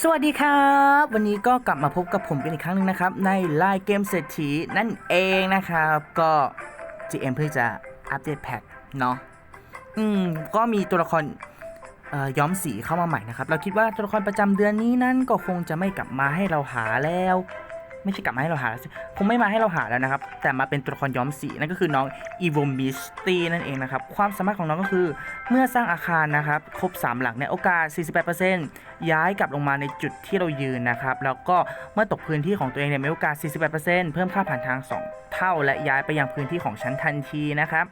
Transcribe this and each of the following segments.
สวัสดีครับ วันนี้ก็กลับมาพบกับผมกันอีกครั้งหนึงนะครับ ในไลน์เกมเศรษฐีนั่นเองนะครับ ก็ GM เพื่อจะอัปเดตแพทเนาะอืมก็มีตัวละครเอ่อย้อมสีเข้ามาใหม่นะครับ เราคิดว่าตัวละครประจำเดือนนี้นั้นก็คงจะไม่กลับมาให้เราหาแล้ว ไม่ใช่กลับมาให้เราหาแล้วสิคงไม่มาให้เราหาแล้วนะครับ แต่มาเป็นตัวละครย้อมสีนั่นก็คือน้อง e v o m i s t y นั่นเองนะครับ ความสามารถของน้องก็คือ เมื่อสร้างอาคารนะครับ ครบ 3 หลักในยโอกาส 48%ย้ายกลับลงมาในจุดที่เรายืนนะครับ แล้วก็เมื่อตกพื้นที่ของตัวเองเนี่ยมีโอกาส 48%เพิ่มค่าผ่านทาง 2 เท่า และย้ายไปยังพื้นที่ของชั้นทันทีนะครับ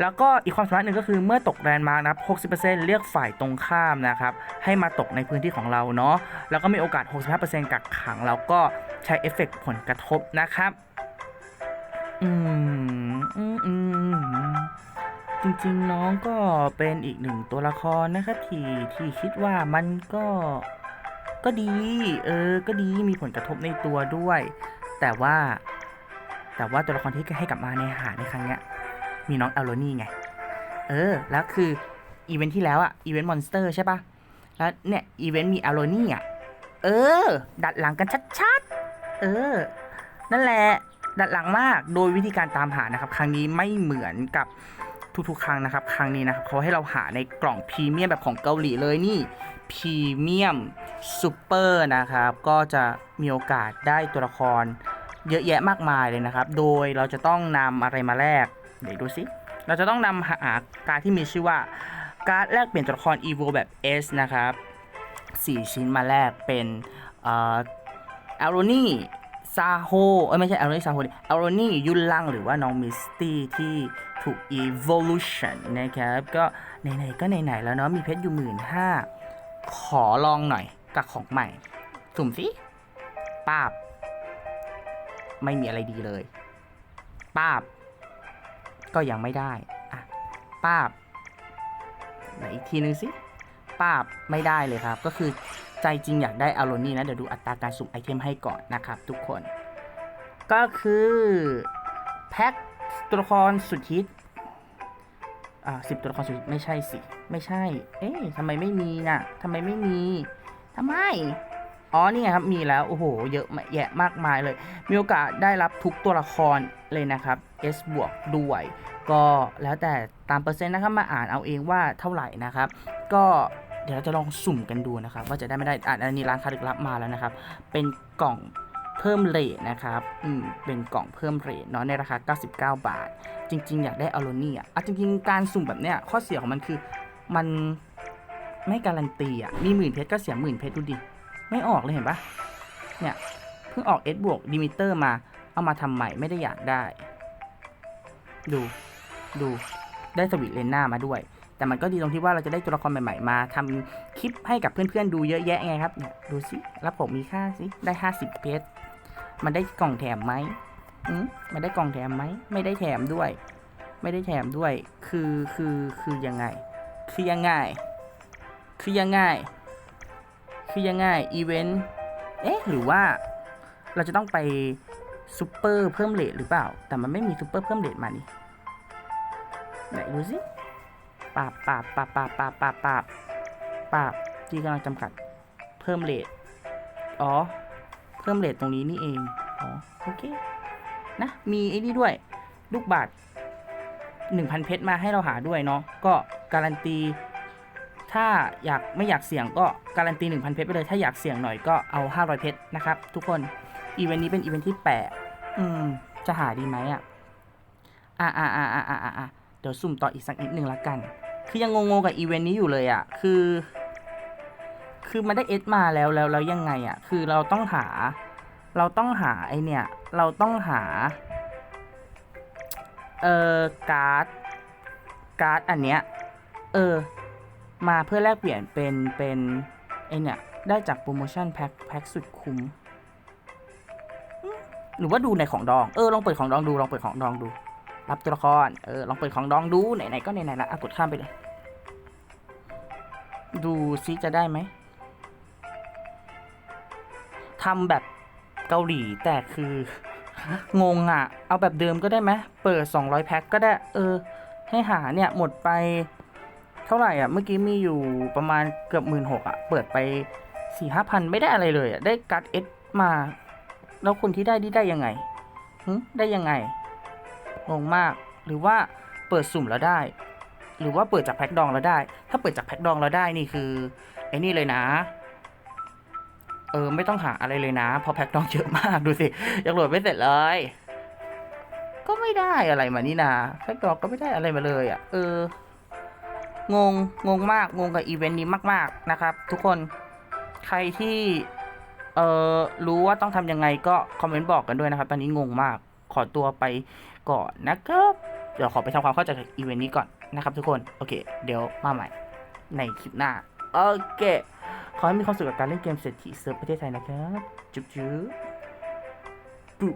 แล้วก็อีกความสามารถหนึ่งก็คือเมื่อตกแรนมาร์กนะครับ 60%เรียกฝ่ายตรงข้ามนะครับ ให้มาตกในพื้นที่ของเราเนาะ แล้วก็มีโอกาส 65%กักขัง แล้วก็ ใช้เอฟเฟกต์ผลกระทบนะครับ อืมอืมอืมจริงๆน้องก็เป็นอีกหนึ่งตัวละครนะครับที่ที่คิดว่ามันก็ก็ดี เออ ก็ดีมีผลกระทบในตัวด้วย แต่ว่า แต่ว่าตัวละครที่ให้กลับมาในหาในครั้งเนี้ย มีน้องแอลโลนี่ไง เออ แล้วคืออีเวนท์ที่แล้วอะอีเวนต์มอนสเตอร์ใช่ปะแล้วเนี่ยอีเวนต์มีแอลโลนี่อะเออ ดัดหลังกันชัดๆ เออ นั่นแหละดัดหลังมากโดยวิธีการตามหานะครับ ครั้งนี้ไม่เหมือนกับทุกๆ ครั้งนะครับ ครั้งนี้นะครับเขาให้เราหาในกล่องพรีเมียมแบบของเกาหลีเลยนี่พรีเมียมซูเปอร์นะครับ ก็จะมีโอกาสได้ตัวละครเยอะแยะมากมายเลยนะครับ โดยเราจะต้องนำอะไรมาแลกเดี๋ยวดูสิ เราจะต้องนำหาการที่มีชื่อว่าการ์ดแลกเปลี่ยนตัวละคร EVO แบบ S นะครับ 4 ชิ้นมาแลกเป็นเอ่ออารนี่ซาโฮเอ้ยไม่ใช่อารนี่ซาโฮอารนี่ยุนลังหรือว่าน้องมิสตี้ที่ถูก evolution นะครับ ก็ไหนๆก็ไหนๆแล้วเนาะมีเพชรอยู่หมื่นห้าขอลองหน่อยกับของใหม่ สุ่มสิป้าบ ไม่มีอะไรดีเลยป้าบ ก็ยังไม่ได้อะป้าบไหนอีกทีนึงสิป้าบไม่ได้เลยครับ ก็คือ ใจจริงอยากได้อารนี่นะ เดี๋ยวดูอัตราการสุ่มไอเทมให้ก่อนนะครับทุกคน ก็คือ แพ็คตัวละครสุดฮิตอ่าสิบตัวละครสุดไม่ใช่สิ ไม่ใช่ เอ๊ะทำไมไม่มีน่ะทำไมไม่มีทำไม อ๋อ นี่ไงครับ มีแล้ว โอ้โห เยอะแยะมากมายเลย มีโอกาสได้รับทุกตัวละครเลยนะครับ S บวกด้วย ก็แล้วแต่ตามเปอร์เซ็นต์นะครับ มาอ่านเอาเองว่าเท่าไหร่นะครับ ก็ เดี๋ยวเราจะลองสุ่มกันดูนะครับว่าจะได้ไม่ได้อ่านอันนี้ร้านค้าลึกลับมาแล้วนะครับ เป็นกล่องเพิ่มเรทนะครับ อืม เป็นกล่องเพิ่มเรทเนาะในราคา 99 บาท จริง ๆ อยากได้อโลนี่อะอะจริงๆการสุ่มแบบเนี้ยข้อเสียของมันคือมันไม่การันตีอะ มีหมื่นเพชรก็เสียหมื่นเพชรดูดิ ไม่ออกเลยเห็นปะเนี่ย เพิ่งออก S บวกดิมิเตอร์มา เอามาทำใหม่ไม่ได้อยากได้ ดู ดู ได้สวิตเลนหน้ามาด้วย แต่มันก็ดีตรงที่ว่าเราจะได้ตัวละครใหม่ๆมาทำคลิปให้กับเพื่อนๆดูเยอะแยะไงครับเนี่ยดูสิแล้วผมมีค่าสิได้ 50 เพชรมันได้กล่องแถมไหมอืมมันได้กล่องแถมไหมไม่ได้แถมด้วย ไม่ได้แถมด้วย คือคือคือยังไง คือยังไง คือยังไง คือยังไงอีเวนต์เอ๊ะหรือว่าเราจะต้องไปซูเปอร์เพิ่มเลทหรือเปล่า แต่มันไม่มีซูเปอร์เพิ่มเลทมานี่ไหนดูสิ ปาบปาบปาบปาบปาบปาบปาบปาบที่กำลังจำกัด เพิ่มเลทอ๋อ เพิ่มเลทตรงนี้นี่เอง อ๋อ โอเค นะ มีไอ้นี่ด้วย ลูกบาท1,000 เพชรมาให้เราหาด้วยเนาะ ก็การันตี ถ้าอยากไม่อยากเสี่ยงก็การันตี 1,000 เพชรไปเลย ถ้าอยากเสี่ยงหน่อยก็เอา 500 เพชรนะครับ ทุกคน อีเวนต์นี้เป็นอีเวนต์ที่8อืม จะหาดีไหมอะ อ่าอ่าอ่าอ่าอ่าเดี๋ยวสุ่มต่ออีกสักนิดนึงละกัน คือยังงงๆกับอีเวนต์นี้อยู่เลยอะ คือ คือมันได้เอสมาแล้วแล้วแล้วยังไงอะ คือเราต้องหา เราต้องหาไอเนี่ย เราต้องหา เอ่อ การ์ด การ์ดอันเนี้ย เออ มาเพื่อแลกเปลี่ยนเป็นเป็นไอเนี่ย ได้จากโปรโมชั่นแพ็คแพ็คสุดคุ้ม หรือว่าดูในของดอง เออ ลองเปิดของดองดู ลองเปิดของดองดู รับตัวละคร เออ ลองเปิดของดองดู ไหนๆก็ไหนๆละอะกดข้ามไปเลย ดูซิจะได้ไหมทำแบบเกาหลีแต่คืองงอะ เอาแบบเดิมก็ได้ไหมเปิด 200 แพ็คก็ได้ เออ ให้หาเนี่ย หมดไป เท่าไหร่อะ เมื่อกี้มีอยู่ประมาณเกือบหมื่นหกอะ เปิดไปสี่ห้าพันไม่ได้อะไรเลยอะได้การ์ดเอสมา แล้วคนที่ได้นี่ได้ยังไงหึได้ยังไง งงมาก หรือว่าเปิดสุ่มแล้วได้ หรือว่าเปิดจากแพ็คดองแล้วได้ ถ้าเปิดจากแพ็คดองแล้วได้นี่คือไอ้นี่เลยนะ เออไม่ต้องหาอะไรเลยนะเพราะแพ็คดองเยอะมากดูสิยังโหลดไม่เสร็จเลย ก็ไม่ได้อะไรมานี่นาแพ็คดองก็ไม่ได้อะไรมาเลยอะ เออ งงงงมากงงกับอีเวนต์นี้มาก ๆนะครับ ทุกคนใครที่เอ่อรู้ว่าต้องทำยังไงก็คอมเมนต์บอกกันด้วยนะครับ ตอนนี้งงมากขอตัวไป ก่อนนะครับเดี๋ยวขอไปทำความเข้าใจกับอีเวนต์นี้ก่อนนะครับทุกคน โอเค เดี๋ยวมาใหม่ในคลิปหน้า โอเค ขอให้มีความสุขกับการเล่นเกมเศรษฐีเซิร์ฟประเทศไทยนะครับ จุ๊บจุ๊บปุ๊